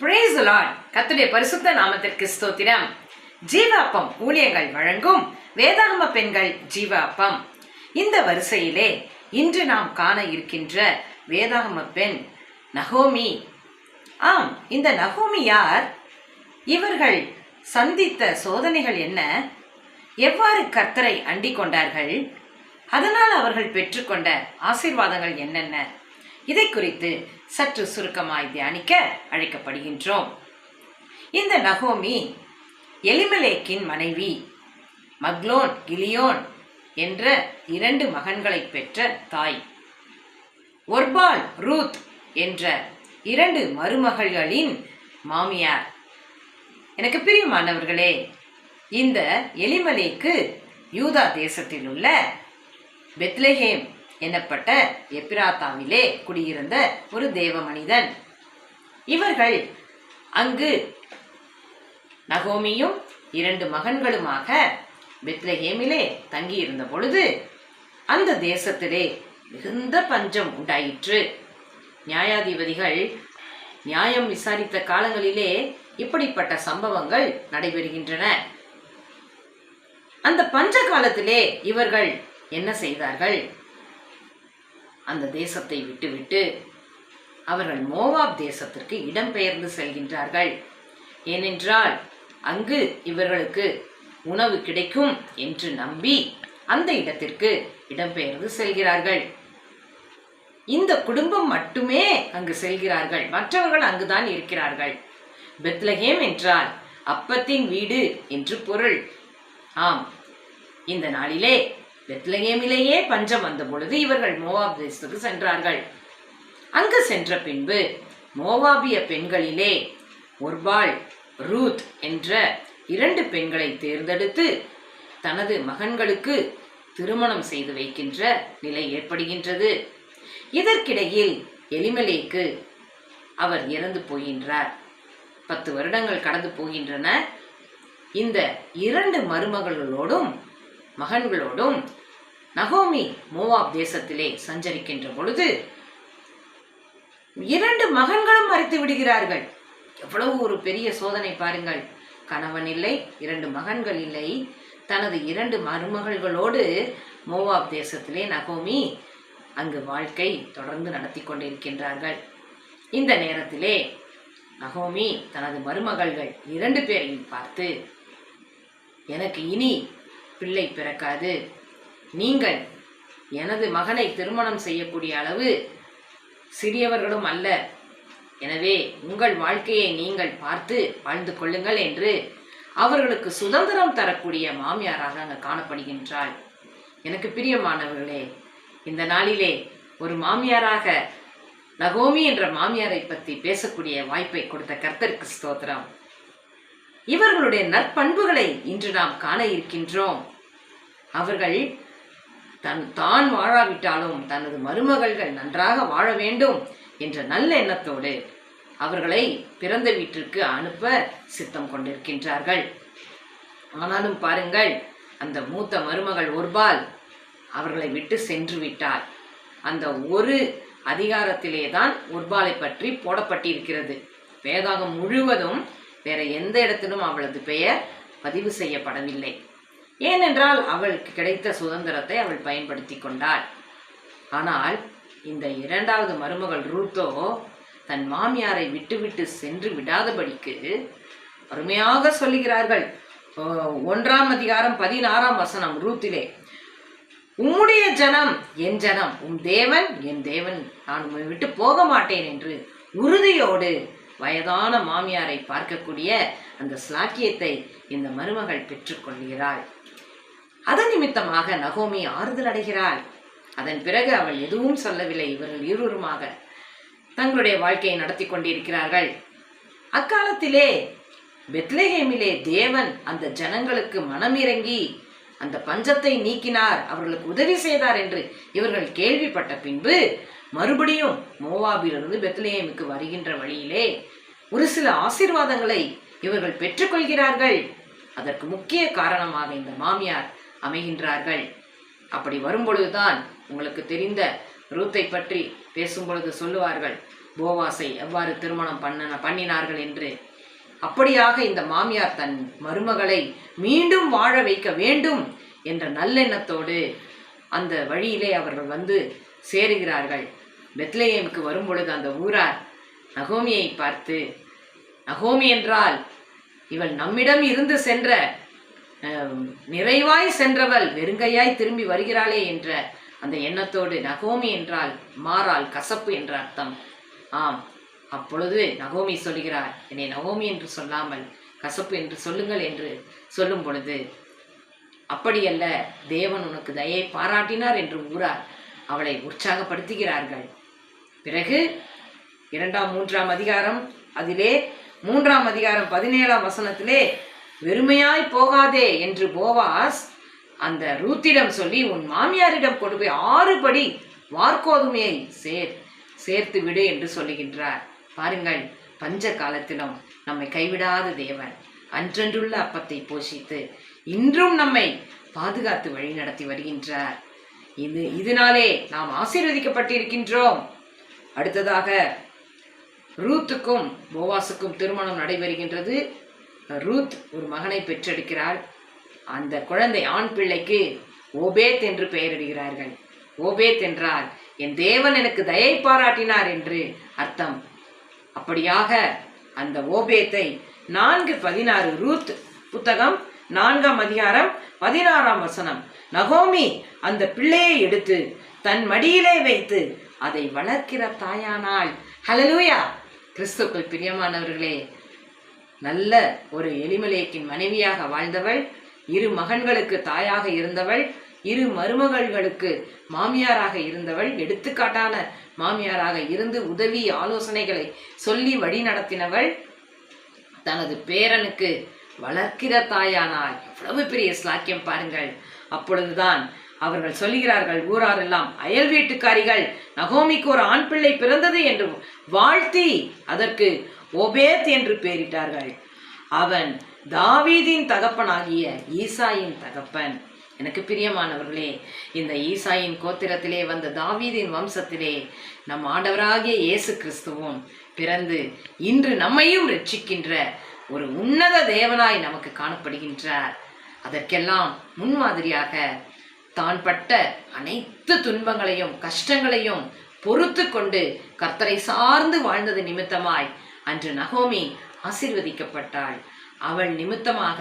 Brace கத்துடைய பரிசுத்த நாமத்திற்கு ஸ்தோத்திரம். ஜீவாப்பம் ஊழியங்கள் வழங்கும் வேதாகம பெண்கள் ஜீவாப்பம். இந்த வரிசையிலே இன்று நாம் காண இருக்கின்ற வேதாகம பெண் நகோமி. ஆம் இந்த நகோமி யார்? இவர்கள் சந்தித்த சோதனைகள் என்ன? எவ்வாறு கர்த்தரை அண்டிக் கொண்டார்கள்? அதனால் அவர்கள் பெற்றுக்கொண்ட ஆசீர்வாதங்கள் என்னென்ன? இதை குறித்து சற்று சுருக்கமாய் தியானிக்க அழைக்கப்படுகின்றோம். இந்த நகோமி எலிமலேக்கின் மனைவி மக்லோன் கிலியோன் என்ற இரண்டு மகன்களை பெற்ற தாய். ஒர்பால் ரூத் என்ற இரண்டு மருமகள்களின் மாமியார். எனக்கு பிரியமானவர்களே இந்த எலிமலேக்கு யூதா தேசத்தில் உள்ள பெத்லஹேம் எனப்பட்ட எப்பிராத்தாவிலே குடியிருந்த ஒரு தேவ மனிதன் இவர்கள் அங்கு நகோமியும் இரண்டு மகன்களுமாக பெத்லஹேமிலே தங்கியிருந்த பொழுது அந்த தேசத்திலே மிகுந்த பஞ்சம் உண்டாயிற்று. நியாயாதிபதிகள் நியாயம் விசாரித்த காலங்களிலே இப்படிப்பட்ட சம்பவங்கள் நடைபெறுகின்றன. அந்த பஞ்ச காலத்திலே இவர்கள் என்ன செய்தார்கள்? அந்த தேசத்தை விட்டுவிட்டு அவர்கள் மோவாப் தேசத்திற்கு இடம்பெயர்ந்து செல்கின்றார்கள். ஏனென்றால் அங்கு இவர்களுக்கு உணவு கிடைக்கும் என்று நம்பி அந்த இடத்திற்கு இடம்பெயர்ந்து செல்கிறார்கள். இந்த குடும்பம் மட்டுமே அங்கு செல்கிறார்கள். மற்றவர்கள் அங்குதான் இருக்கிறார்கள். பெத்லகேம் என்றால் அப்பத்தின் வீடு என்று பொருள். ஆம் இந்த நாளிலே பெத்லகேமிலேயே பஞ்சம் வந்த பொழுது இவர்கள் மோவாப் தேசத்துக்கு சென்றார்கள். அங்கு சென்ற பின்பு மோவாபிய பெண்களிலே ஒர்பால் ரூத் என்ற இரண்டு பெண்களை தேர்ந்தெடுத்து தனது மகன்களுக்கு திருமணம் செய்து வைக்கின்ற நிலை ஏற்படுகின்றது. இதற்கிடையில் எலிமலேக்கு அவர் இறந்து போகின்றார். பத்து வருடங்கள் கடந்து போகின்றன. இந்த இரண்டு மருமகளோடும் மகன்களோடும் நகோமி மோவாப் தேசத்திலே சஞ்சரிக்கின்ற பொழுது இரண்டு மகன்களும் மறைத்து விடுகிறார்கள். எவ்வளவு ஒரு பெரிய சோதனை பாருங்கள். கணவன் இல்லை இரண்டு மகன்கள் இல்லை. தனது இரண்டு மருமகள்களோடு மோவாப் தேசத்திலே நகோமி அங்கு வாழ்க்கை தொடர்ந்து நடத்தி கொண்டிருக்கின்றார்கள். இந்த நேரத்திலே நகோமி தனது மருமகள்கள் இரண்டு பேரையும் பார்த்து எனக்கு இனி பிள்ளை பிறக்காது. நீங்கள் எனது மகனை திருமணம் செய்யக்கூடிய அளவு சிறியவர்களும் அல்ல. எனவே உங்கள் வாழ்க்கையை நீங்கள் பார்த்து வாழ்ந்து கொள்ளுங்கள் என்று அவர்களுக்கு சுதந்திரம் தரக்கூடிய மாமியாராக அங்கு காணப்படுகின்றாள். எனக்கு பிரியமானவர்களே இந்த நாளிலே ஒரு மாமியாராக நகோமி என்ற மாமியாரை பற்றி பேசக்கூடிய வாய்ப்பை கொடுத்த கர்த்தருக்கு ஸ்தோத்திரம். இவர்களுடைய நற்பண்புகளை இன்று நாம் காண இருக்கின்றோம். அவர்கள் தன் தான் வாழாவிட்டாலும் தனது மருமகள்கள் நன்றாக வாழ வேண்டும் என்ற நல்ல எண்ணத்தோடு அவர்களை பிறந்த வீட்டிற்கு அனுப்ப சித்தம் கொண்டிருக்கின்றார்கள். ஆனாலும் பாருங்கள் அந்த மூத்த மருமகள் ஒருபால் அவர்களை விட்டு சென்று விட்டார் அந்த ஒரு அதிகாரத்திலே தான் ஒருபாலை பற்றி போடப்பட்டிருக்கிறது. வேதாகம் முழுவதும் வேற எந்த இடத்திலும் அவளது பெயர் பதிவு செய்யப்படவில்லை. ஏனென்றால் அவளுக்கு கிடைத்த சுதந்திரத்தை அவள் பயன்படுத்தி கொண்டாள். ஆனால் இந்த இரண்டாவது மருமகள் ரூத்தோ தன் மாமியாரை விட்டுவிட்டு சென்று விடாதபடிக்கு அருமையாக சொல்லுகிறார்கள். ஒன்றாம் அதிகாரம் பதினாறாம் வசனம் ரூத்திலே உம்முடைய ஜனம் என் ஜனம் உம் தேவன் என் தேவன் நான் உம்மை விட்டு போக மாட்டேன் என்று உறுதியோடு வயதான மாமியாரை பார்க்கக்கூடிய அந்த ஸ்லாக்கியத்தை இந்த மருமகள் பெற்றுக்கொள்கிறாள் அதன் நிமித்தமாக நகோமி ஆறுதல் அடைகிறாள். அதன் பிறகு அவள் எதுவும் சொல்லவில்லை. இவர்கள் இருவருமாக தங்களுடைய வாழ்க்கையை நடத்தி கொண்டிருக்கிறார்கள். அக்காலத்திலே பெத்லேஹேமிலே தேவன் அந்த ஜனங்களுக்கு மனமிறங்கி அந்த பஞ்சத்தை நீக்கினார். அவர்களுக்கு உதவி செய்தார் என்று இவர்கள் கேள்விப்பட்ட பின்பு மறுபடியும் மோவாபிலிருந்து பெத்லேமுக்கு வருகின்ற வழியிலே ஒரு சில ஆசீர்வாதங்களை இவர்கள் பெற்றுக்கொள்கிறார்கள். அதற்கு முக்கிய காரணமாக இந்த மாமியார் அமைகின்றார்கள். அப்படி வரும்பொழுதுதான் உங்களுக்கு தெரிந்த ரூத்தை பற்றி பேசும்பொழுது சொல்லுவார்கள் போவாசை எவ்வாறு திருமணம் பண்ண பண்ணினார்கள் என்று? அப்படியாக இந்த மாமியார் தன் மருமகளை மீண்டும் வாழ வைக்க வேண்டும் என்ற நல்லெண்ணத்தோடு அந்த வழியிலே அவர்கள் வந்து சேருகிறார்கள். பெத்லேயமுக்கு வரும் பொழுது அந்த ஊரார் நகோமியை பார்த்து நகோமி என்றால் இவள் நம்மிடம் இருந்து சென்ற நிறைவாய் சென்றவள் வெறுங்கையாய் திரும்பி வருகிறாளே என்ற அந்த எண்ணத்தோடு நகோமி என்றால் மாறால் கசப்பு என்ற அர்த்தம். ஆம் அப்பொழுது நகோமி சொல்கிறார் என்னை நகோமி என்று சொல்லாமல் கசப்பு என்று சொல்லுங்கள் என்று சொல்லும் பொழுது அப்படியல்ல தேவன் உனக்கு தயை பாராட்டினார் என்று ஊரார் அவளை உற்சாகப்படுத்துகிறார்கள். பிறகு இரண்டாம் மூன்றாம் அதிகாரம் அதிலே மூன்றாம் அதிகாரம் பதினேழாம் வசனத்திலே வெறுமையாய் போகாதே என்று போவாஸ் அந்த ரூத்திடம் சொல்லி உன் மாமியாரிடம் கொண்டு போய் ஆறு படி வார்கோதுமையை சேர் சேர்த்து விடு என்று சொல்லுகின்றார். பாருங்கள் பஞ்ச காலத்திலும் நம்மை கைவிடாத தேவன். அன்றன்றுள்ள அப்பத்தை போஷித்து இன்றும் நம்மை பாதுகாத்து வழி நடத்தி வருகின்றார். இது இதனாலே நாம் ஆசீர்வதிக்கப்பட்டிருக்கின்றோம். அடுத்ததாக ரூத்துக்கும் போவாசுக்கும் திருமணம் நடைபெறுகின்றது. ரூத் ஒரு மகனை பெற்றெடுக்கிறாள் அந்த குழந்தை ஆண் பிள்ளைக்கு ஓபேத் என்று பெயரிடுகிறார்கள். ஓபேத் என்றால் என் தேவன் எனக்கு தயை பாராட்டினார் என்று அர்த்தம். அப்படியாக அந்த ஓபேத்தை நான்கு பதினாறு ரூத் புத்தகம் நான்காம் அதிகாரம் பதினாறாம் வசனம் நகோமி அந்த பிள்ளையை எடுத்து தன் மடியிலே வைத்து அதை வளர்க்கிற தாயானாள். ஹலலூயா கிறிஸ்துக்கள் பிரியமானவர்களே நல்ல ஒரு எலிமலேக்கின் மனைவியாக வாழ்ந்தவள் இரு மகன்களுக்கு தாயாக இருந்தவள் இரு மருமகள்களுக்கு மாமியாராக இருந்தவள் எடுத்துக்காட்டான மாமியாராக இருந்து உதவி ஆலோசனைகளை சொல்லி வழி நடத்தினவள் தனது பேரனுக்கு வளர்க்கிற தாயானாள். எவ்வளவு பெரிய ஸ்லாக்கியம் பாருங்கள். அப்பொழுதுதான் அவர்கள் சொல்லுகிறார்கள் ஊராரெல்லாம் அயல் வீட்டுக்காரிகள் நகோமிக்கு ஒரு ஆண் பிள்ளை பிறந்தது என்று வாழ்த்தி அதற்கு ஒபேத் என்று பெயரிட்டார்கள். அவன் தாவீதின் தகப்பனாகிய ஈசாயின் தகப்பன். எனக்கு பிரியமானவர்களே இந்த ஈசாயின் கோத்திரத்திலே வந்த தாவீதின் வம்சத்திலே நம் ஆண்டவராகிய இயேசு கிறிஸ்துவும் பிறந்து இன்று நம்மையும் ரட்சிக்கின்ற ஒரு உன்னத தேவனாய் நமக்கு காணப்படுகின்றார். அதற்கெல்லாம் முன்மாதிரியாக தான் பட்ட அனைத்து துன்பங்களையும் கஷ்டங்களையும் பொறுத்து கொண்டு கர்த்தரை சார்ந்து வாழ்ந்தது நிமித்தமாய் அன்று நகோமி ஆசீர்வதிக்கப்பட்டாள். அவள் நிமித்தமாக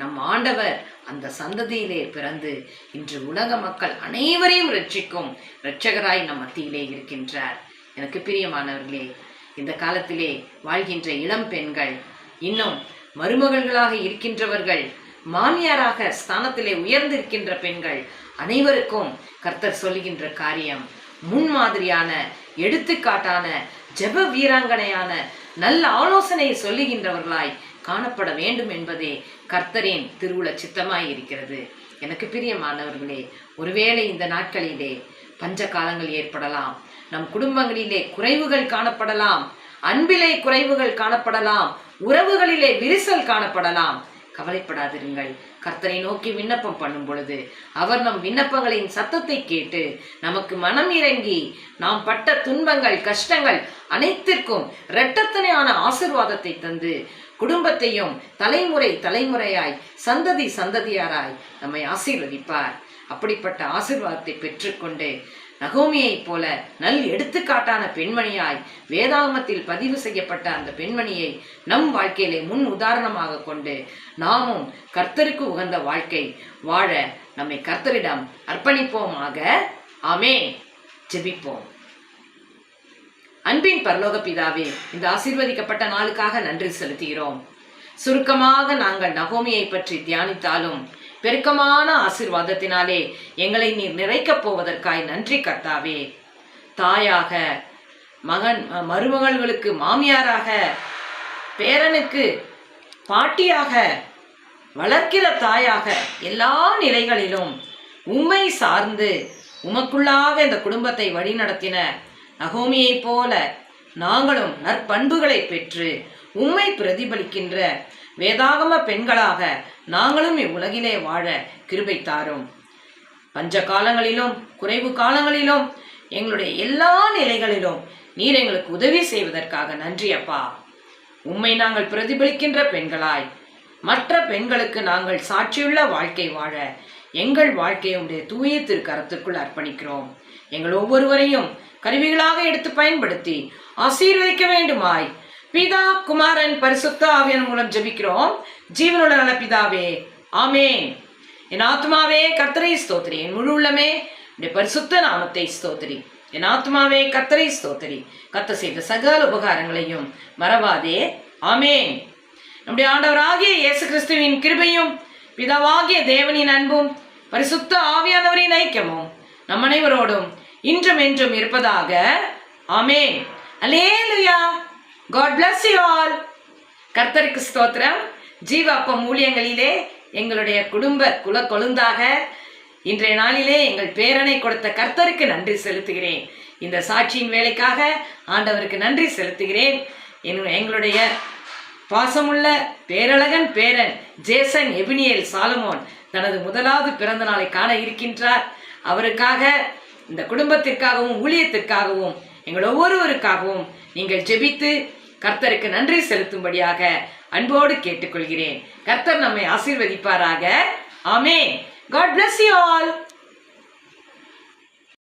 நம் ஆண்டவர் அந்த சந்ததியிலே பிறந்து இன்று உலக மக்கள் அனைவரையும் ரட்சிக்கும் இரட்சகராய் நம் மத்தியிலே இருக்கின்றார். எனக்கு பிரியமானவர்களே இந்த காலத்திலே வாழ்கின்ற இளம் பெண்கள் இன்னும் மருமகள்களாக இருக்கின்றவர்கள் மாமியாராக ஸ்தானத்திலே உயர்ந்திருக்கின்ற பெண்கள் அனைவருக்கும் கர்த்தர் சொல்லுகின்ற காரியம் முன்மாதிரியான எடுத்துக்காட்டான ஜெப வீராங்கனையான நல்ல ஆலோசனையை சொல்லுகின்றவர்களாய் காணப்பட வேண்டும் என்பதே கர்த்தரின் திருவுள சித்தமாய் இருக்கிறது. எனக்கு பிரியமானவர்களே ஒருவேளை இந்த நாட்களிலே பஞ்ச காலங்கள் ஏற்படலாம் நம் குடும்பங்களிலே குறைவுகள் காணப்படலாம் அன்பிலே குறைவுகள் காணப்படலாம் உறவுகளிலே விரிசல் காணப்படலாம் கவலைப்படாதிருங்கள். கர்த்தரை நோக்கி விண்ணப்பம் பண்ணும் பொழுது அவர் நம் விண்ணப்பங்களின் சத்தத்தை கேட்டு நமக்கு மனம் இறங்கி நாம் பட்ட துன்பங்கள் கஷ்டங்கள் அனைத்திற்கும் இரட்டத்தனையான ஆசிர்வாதத்தை தந்து குடும்பத்தையும் தலைமுறை தலைமுறையாய் சந்ததி சந்ததியாராய் நம்மை ஆசீர்வதிப்பார். அப்படிப்பட்ட ஆசிர்வாதத்தை பெற்றுக்கொண்டு நகோமியைப் போல நல் எடுத்துக்காட்டான பெண்மணியாய் வேதாகமத்தில் பதிவு செய்யப்பட்ட அந்த பெண்மணியை நம் வாழ்க்கையிலே முன் உதாரணமாக கொண்டு நாமும் கர்த்தருக்கு உகந்த வாழ்க்கை வாழ நம்மை கர்த்தரிடம் அர்ப்பணிப்போமாக. ஆமே ஜெபிப்போம். அன்பின் பரலோக பிதாவே இந்த ஆசீர்வதிக்கப்பட்ட நாளுக்காக நன்றி செலுத்துகிறோம். சுருக்கமாக நாங்கள் நகோமியை பற்றி தியானித்தாலும் பெருக்கமான ஆசிர்வாதத்தினாலே எங்களை நீர் நிறைக்கப் போவதற்காய் நன்றி கர்த்தாவே. தாயாக மகன் மருமகள்களுக்கு மாமியாராக பேரனுக்கு பாட்டியாக வளர்க்கிற தாயாக எல்லா நிலைகளிலும் உம்மை சார்ந்து உமக்குள்ளாக இந்த குடும்பத்தை வழிநடத்தின நகோமியைப் போல நாங்களும் நற்பண்புகளை பெற்று உம்மை பிரதிபலிக்கின்ற வேதாகம பெண்களாக நாங்களும் இவ்வுலகிலே வாழ கிருபை தாரும். பஞ்ச காலங்களிலும் குறைவு காலங்களிலும் எங்களுடைய எல்லா நிலைகளிலும் நீர் எங்களுக்கு உதவி செய்வதற்காக நன்றி அப்பா. உம்மை நாங்கள் பிரதிபலிக்கின்ற பெண்களாய் மற்ற பெண்களுக்கு நாங்கள் சாட்சியுள்ள வாழ்க்கை வாழ எங்கள் வாழ்க்கையை உடைய தூய திருக்கரத்திற்குள் அர்ப்பணிக்கிறோம். எங்கள் ஒவ்வொருவரையும் கருவிகளாக எடுத்து பயன்படுத்தி ஆசீர்வதிக்க வேண்டுமாய் பிதா குமாரன் பரிசுத்த ஆவியன் மூலம் ஜபிக்கிறோம். ஜீவனுள்ள நல்ல பிதாவே ஆமேன். என் ஆத்மாவே கர்த்தரை ஸ்தோத்திரி. என் முழு உள்ளமே உடைய பரிசுத்த நாமத்தை ஸ்தோத்திரி. என் ஆத்மாவே கர்த்தரை ஸ்தோத்திரி. கத்த செய்த சகல உபகாரங்களையும் மறவாதே. ஆமேன். நம்முடைய ஆண்டவராகிய இயேசு கிறிஸ்துவின் கிருபையும் பிதாவாகிய தேவனின் அன்பும் பரிசுத்த ஆவியானவரின் ஐக்கியமும் நம் அனைவரோடும் இன்றும் என்றும் இருப்பதாக. Amen. Hallelujah God bless you all கர்த்தருக்கு ஸ்தோத்திரம். ஜீவாப்பம் ஊழியங்களிலே எங்களுடைய குடும்ப குல கொழுந்தாக இன்றைய நாளிலே எங்கள் பேரனை கொடுத்த கர்த்தருக்கு நன்றி செலுத்துகிறேன். இந்த சாட்சியின் வேலைக்காக ஆண்டவருக்கு நன்றி செலுத்துகிறேன். என்- எங்களுடைய பாசமுள்ள பேரழகன் பேரன் ஜேசன் எபினியல் சாலமோன் தனது முதலாவது பிறந்த நாளை காண இருக்கின்றார். அவருக்காக இந்த குடும்பத்திற்காகவும் ஊழியத்திற்காகவும் எங்கள் ஒவ்வொருவருக்காகவும் நீங்கள் ஜெபித்து கர்த்தருக்கு நன்றி செலுத்தும்படியாக அன்போடு கேட்டுக்கொள்கிறேன். கர்த்தர் நம்மை ஆசீர்வதிப்பாராக. ஆமே காட் பிளஸ் யூ ஆல்